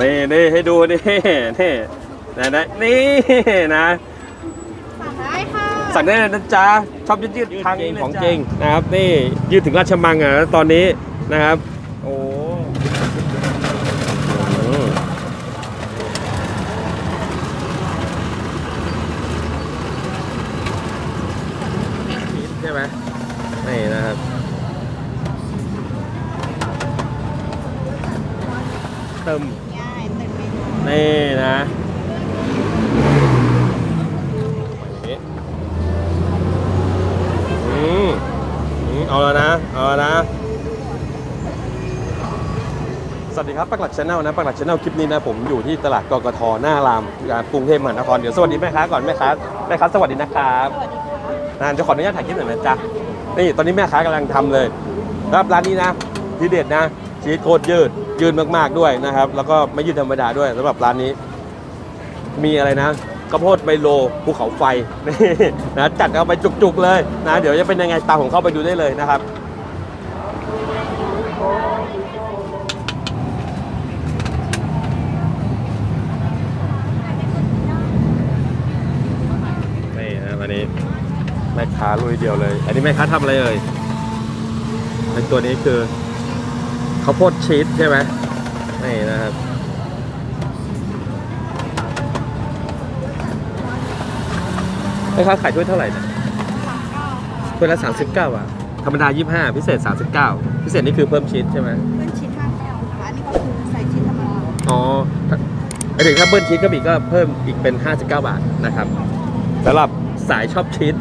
นี่นี่ให้ดูนี่นี่นะนะนี่นะสั่งได้ค่ะสั่งได้เลยนะจ๊ะชอบยืดยืดๆทางของจริงนะครับนี่ยืดถึงราชมังอะตอนนี้นะครับ โอ้อืมใช่ไหมนี่นะครับ เติม ง่ายเต็มเม นี่นะอืมอืมเอาแล้วนะ เอาแล้วนะสวัสดีครับปักหลักชาแนลนะปักหลักชาแนลคลิปนี้นะผมอยู่ที่ตลาดกกทหน้ารามกรุงเทพมหานครเดี๋ยวสวัสดีแม่ค้าก่อนแม่ค้าแม่ค้าสวัสดีนะครับสวัสดีค่ะนจะขออนุญาตถ่ายคลิปหน่อยนะจ๊ะนี่ตอนนี้แม่ค้ากำลังทำเลยครับร้านนี้นะทีเด็ดนะ ชีสโคตรยืด ยืดมากๆด้วยนะครับ แล้วก็ไม่ยืดธรรมดาด้วยสำหรับร้านนี้ มีอะไรนะข้าวโพดไมโลภูเขาไฟนะจัดเอาไปจุกๆเลยนะ เดี๋ยวจะเป็นยังไงตามผมเข้าไปดูได้เลยนะครับนี่นะวันนี้แม่ค้าลุยเดียวเลย อันนี้แม่ค้าทำอะไรเอ่ยไอ้ตัวนี้คือ ข้าวโพดชีสใช่ไหมนี่นะครับ แม่ค้าขายถ้วยเท่าไหร่เนี่ยถ้วยละ 39บาทธรรมดา 25 พิเศษ 39 พิเศษนี่คือเพิ่มชีสใช่ไหมเพื่อนชิ้นห้าแก้วนะคะอันนี้ก็คือใส่ชิ้นธรรมดาอ๋อถ้าไอถึงถ้าเบิ้ลชีสก็มีก็เพิ่มอีกเป็น 59 บาทนะครับสำหรับสายชอบชีส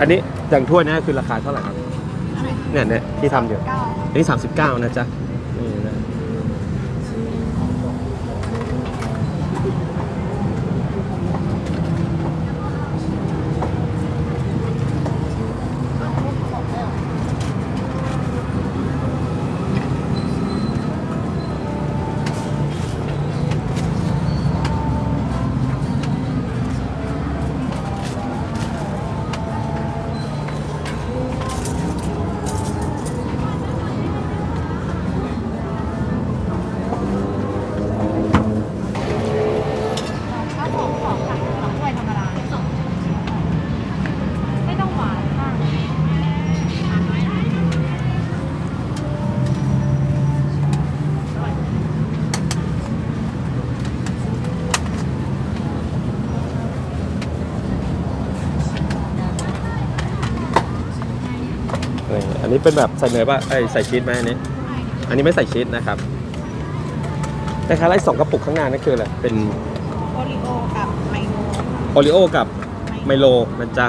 อันนี้อย่างถ้วยนี้คือราคาเท่าไหร่ครับอะไรเนี่ยเนี่ยที่ทำอยู่เก้าอันนี้39 นะจ๊ะนี่นะ นี่อันนี้เป็นแบบใส่เนยป่ะไอยใส่ชีสไหมอันนี้ อันนี้ไม่ใส่ชีสนะครับแต่คล้ายๆสองกระปุกข้างหน้านั่นคืออะไรเป็นโอริโอกับไมโลโอริโอกับไมโลนะจ๊ะ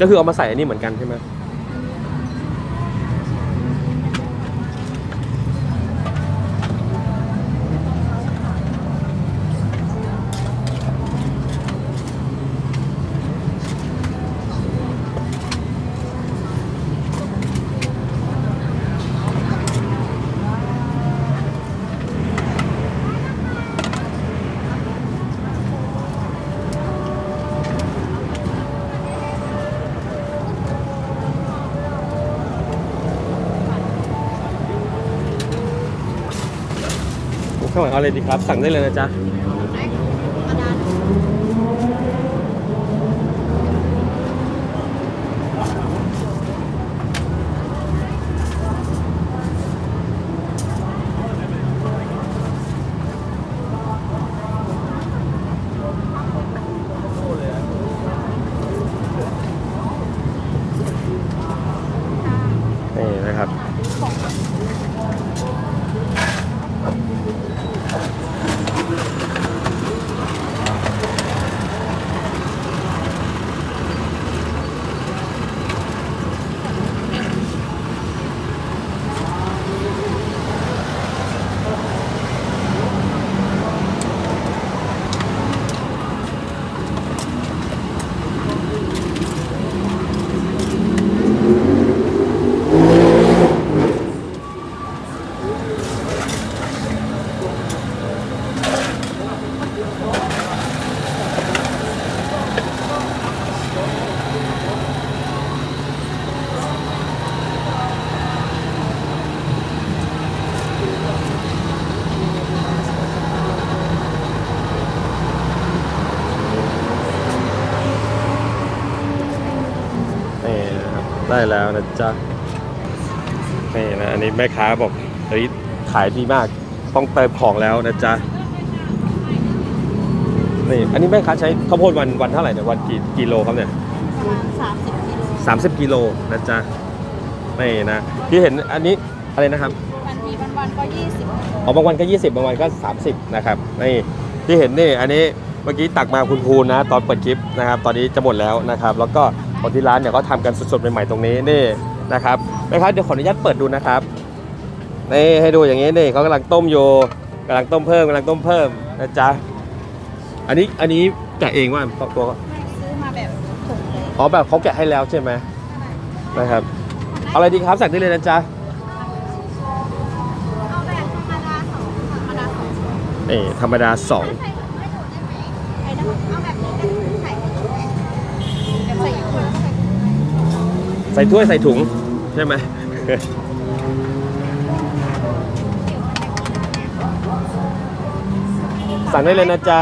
ก็คือเอามาใส่อันนี้เหมือนกันใช่ไหม ข้างหลังเอาเลยดีครับ สั่งได้เลยนะจ๊ะนี่นะครับ นี่นะครับ ได้แล้วนะจ๊ะนี่นะอันนี้แม่ค้าบอกเฮ้ยขายดีมาก ต้องเติมของแล้วนะจ๊ะนี่อันนี้แม่ค้าใช้ข้าวโพดวันวันเท่าไหร่เนี่ยวันกี่กิโลครับเนี่ยประมาณสามสิบกิโล30กิโลนะจ๊ะนี่นะที่เห็นอันนี้อะไรนะครับวันทีวันวันๆก็ยี่สิบอ๋อบางวันก็20บางวันก็30นะครับนี่ที่เห็นนี่อันนี้เมื่อกี้ตักมาคุณภูนนะ ตอนเปิดคลิปนะครับ ตอนนี้จะหมดแล้วนะครับ แล้วก็ คนที่ร้านเนี่ยเขาทำกันสดๆใหม่ๆตรงนี้นี่นะครับนะครับเดี๋ยวขออนุญาตเปิดดูนะครับนี่ให้ดูอย่างนี้นี่เขากำลังต้มอยู่กำลังต้มเพิ่มกำลังต้มเพิ่มนะจ๊ะอันนี้อันนี้แกะเองว่าตัวไม่ซื้อมาแบบถุงเลยอ๋อแบบเขาแกะให้แล้วใช่ไหมนะครับเอาอะไรดีครับสั่งได้เลยนะจ๊ะเอาแบบธรรมดาสองธรรมดาสองนี่ธรรมดาสอง ใส่ถุงให้หนูได้ไหมใส่ได้เอาแบบนี้ได้ใส่ถุงไหมแบบใส่ถุงแล้วก็ ใส่ถ้วยใส่ถุงใช่ไหมสั่งได้เลยนะจ๊ะ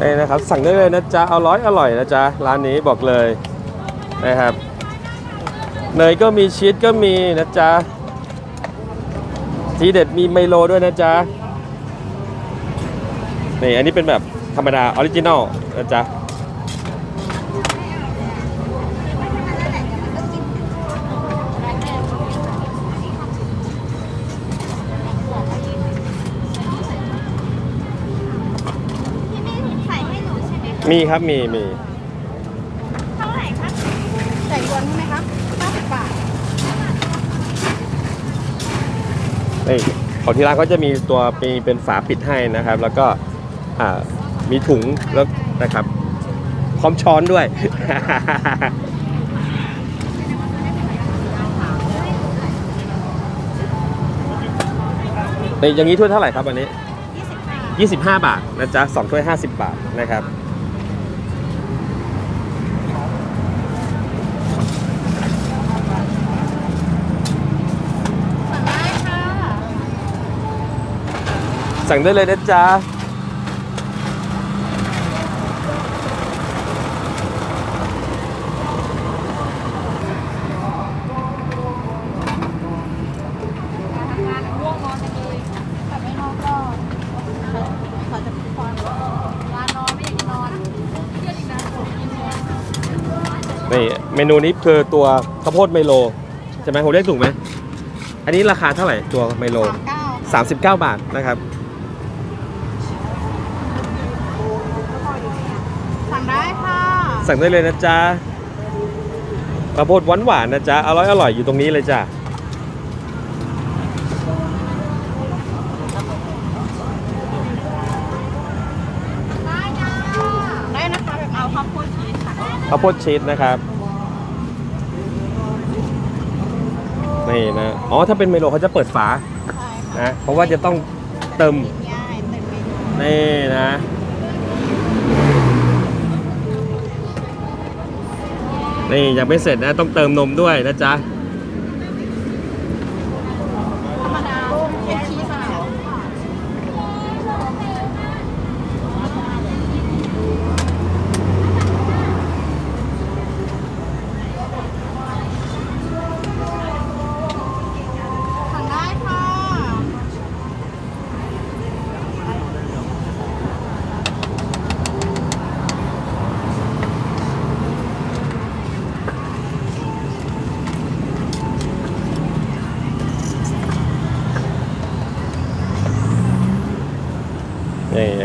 นี่นะครับ สั่งได้เลยนะจ๊ะ เอาร้อยอร่อยนะจ๊ะ ร้านนี้บอกเลยนะครับเนยก็มีชีสก็มีนะจ๊ะ ทีเด็ดมีไมโลด้วยนะจ๊ะ นี่อันนี้เป็นแบบธรรมดาออริจินอล นะจ๊ะที่นี่ใส่ให้หนูใช่ไหมคะมีครับมีมีเท่าไหร่คะใส่รวมใช่ไหมคะ50บาทนี่ของที่ร้านเขาจะมีตัวมีเป็นฝาปิดให้นะครับ แล้วก็อ่ามีถุงแล้ว นะครับ พร้อมช้อนด้วย ในอย่างนี้ถ้วยเท่าไหร่ครับอันนี้20บาท25 บาทนะจ๊ะ2ถ้วย 50 บาทนะครับสั่งได้ค่ะสั่งได้เลยนะจ๊ะ ทำงานง่วงนอนจังเลยแต่ไม่นอนก็เขาจะพิความร้านนอนไม่อยากจะนอนเครียดอีกนะผมกินนอน นี่เมนูนี้คือตัวข้าวโพดไมโล ใช่ไหมผมเรียกถูกไหม อันนี้ราคาเท่าไหร่ตัวไมโลสามเก้า39 บาทนะครับ สั่งได้ค่ะสั่งได้เลยนะจ๊ะข้าวโพดหวานหวานๆนะจ๊ะอร่อยอร่อยอยู่ตรงนี้เลยจ้ะ ได้จ้าได้นะคะแบบเอาข้าวโพดชีสค่ะ ข้าว โพดชีสนะครับ นี่นะ อ๋อ ถ้าเป็นไมโลเขาจะเปิดฝาใช่ค่ะนะ เพราะว่าจะต้องเติมกินง่ายเต็มเมนูนี่นะ นี่ยังไม่เสร็จนะ ต้องเติมนมด้วยนะจ๊ะ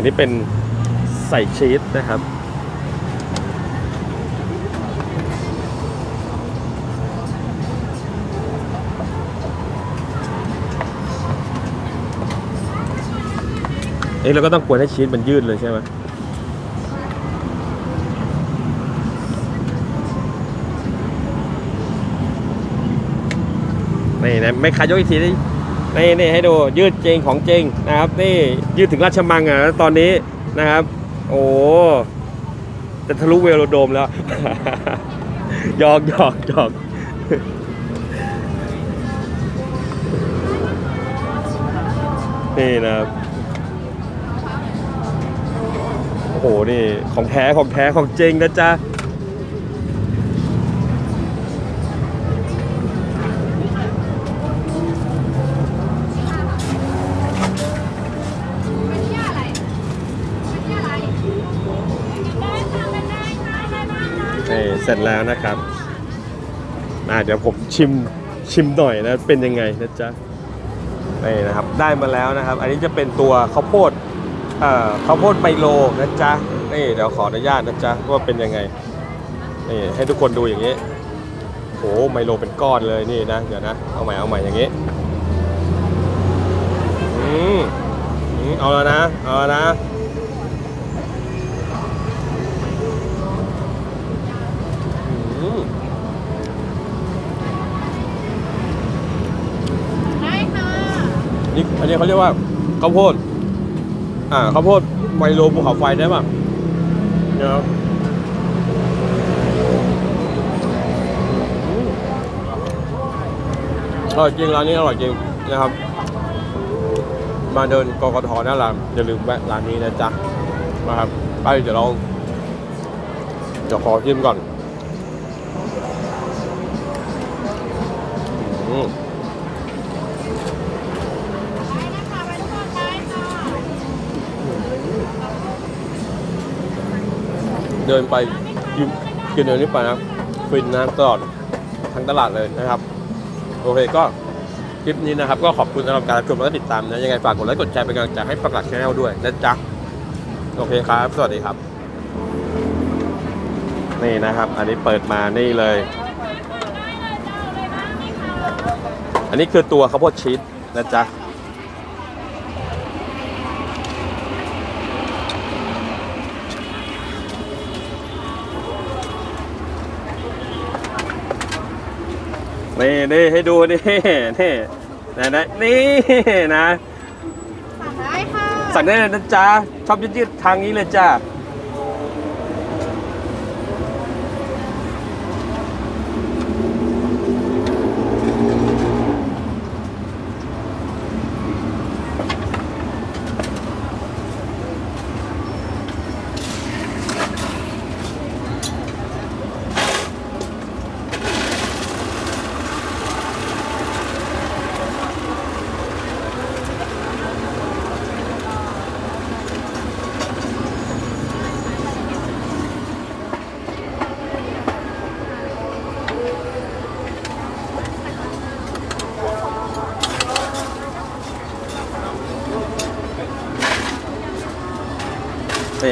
นี้เป็นใส่ชีสนะครับ เอ๊ะเราก็ต้องกวนให้ชีสมันยืดเลยใช่ไหมนี่นะไม่ขายกอีกทีนี่ นี่นี่ให้ดูยืดจริงของจริงนะครับ นี่ยืดถึงราชมังอะตอนนี้นะครับ โอ้จะทะลุเวโรโดมแล้วหยอกหยอกหยอกนี่นะครับโอ้โหนี่ของแท้ของแท้ของจริงนะจ๊ะ สร็จแล้วนะครับอ่าเดี๋ยวผมชิมชิมหน่อยนะเป็นยังไงนะจ๊ะนี่นะครับได้มาแล้วนะครับ อันนี้จะเป็นตัวข้าวโพดเอ่อข้าวโพดไมโลนะจ๊ะนี่เดี๋ยวขออนุญาตนะจ๊ะว่าเป็นยังไงนี่ให้ทุกคนดูอย่างนี้โหไมโลเป็นก้อนเลยนี่นะเดี๋ยวนะเอาใหม่เอาใหม่อย่างนี้อืมเอาแล้วนะเอาแล้วนะ อืม ได้ค่ะ นี่อันนี้เขาเรียกว่าข้าวโพด อ่าข้าวโพดไมโลภูเขาไฟได้ป่ะเนาะอืมอร่อยจริงร้านนี้อร่อยจริงนะครับ มาเดินกกทหน้ารามอย่าลืมแวะร้านนี้นะจ๊ะนะครับไปเดี๋ยวเราเดี๋ยวขอชิมก่อน อืม เดินไปกินกินเดินนี้ไปนะฟินนะตลอดทั้งตลาดเลยนะครับ โอเคก็คลิปนี้นะครับ ก็ขอบคุณสำหรับการรับชมและติดตามนะยังไงฝากกดไลค์กดแชร์เป็นกำลังใจให้ปักหลักชาแนลด้วยนะจ๊ะโอเคครับ สวัสดีครับ นี่นะครับ อันนี้เปิดมานี่เลย อันนี้คือตัวข้าวโพดชีสนะจ๊ะ นี่นี่ให้ดูนี่นี่นะนะนี่นะ สั่งได้ค่ะ สั่งได้เลยนะจ๊ะชอบยืดๆทางนี้เลยจ้า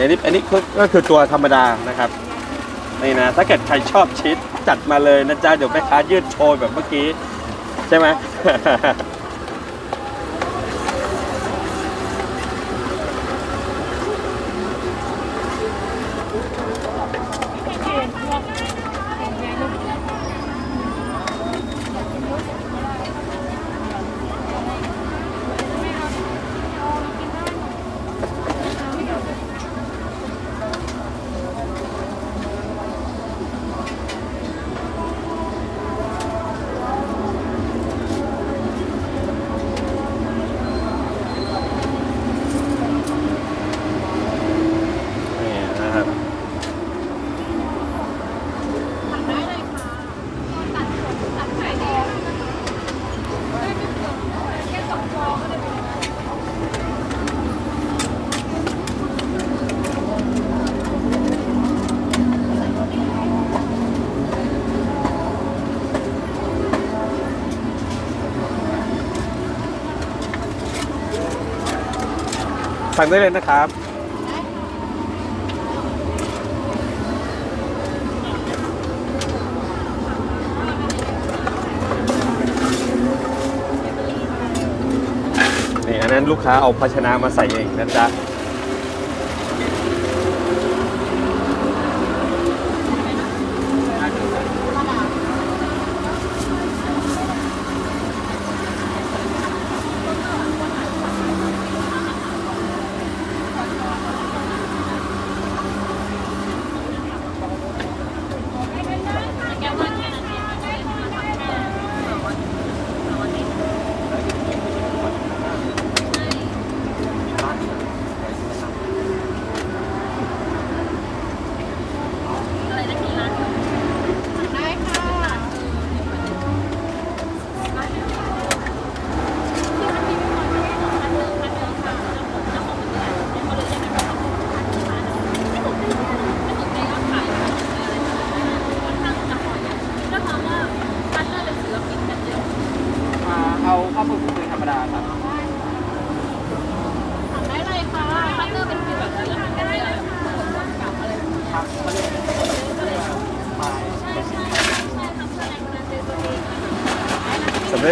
อันนี้อันนี้ก็คือตัวธรรมดานะครับนี่นะถ้าเกิดใครชอบชีสจัดมาเลยนะจ๊ะเดี๋ยวแม่ค้ายืดโชว์แบบเมื่อกี้ ใช่ไหม่งได้เลยนะครับ นี่อันนั้นลูกค้าเอาภาชนะมาใส่เองนะจ๊ะ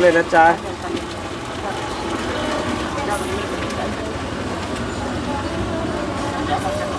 เลยนะจ๊ะเ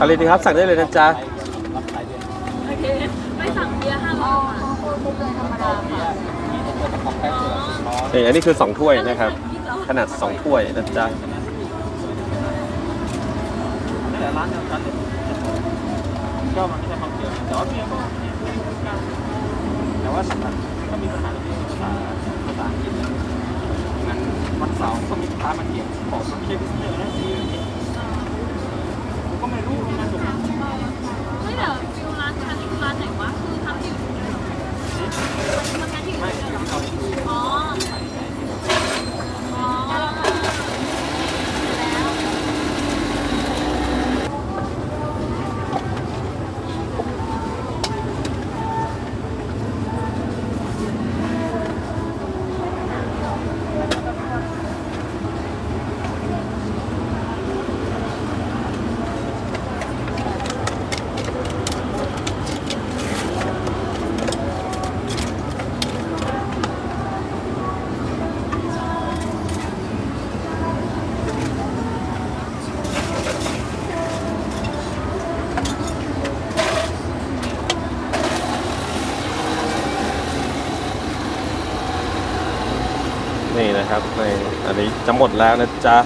อะไรดีครับสั่งได้เลยนะจ๊ะโอเค ไม่สั่งเบียร์ห้าร้อยค่ะนี่อันนี้คือสองถ้วยนะครับ ขนาดสองถ้วยนะจ๊ะแต่ว่าสำคัญก็มีปัญหาเรื่องภาษาภาษาอังกฤษงั้นวันเสาร์ก็มีพามาเก็บของมาเก็บเยอะนะ จะหมดแล้วนะจ๊ะ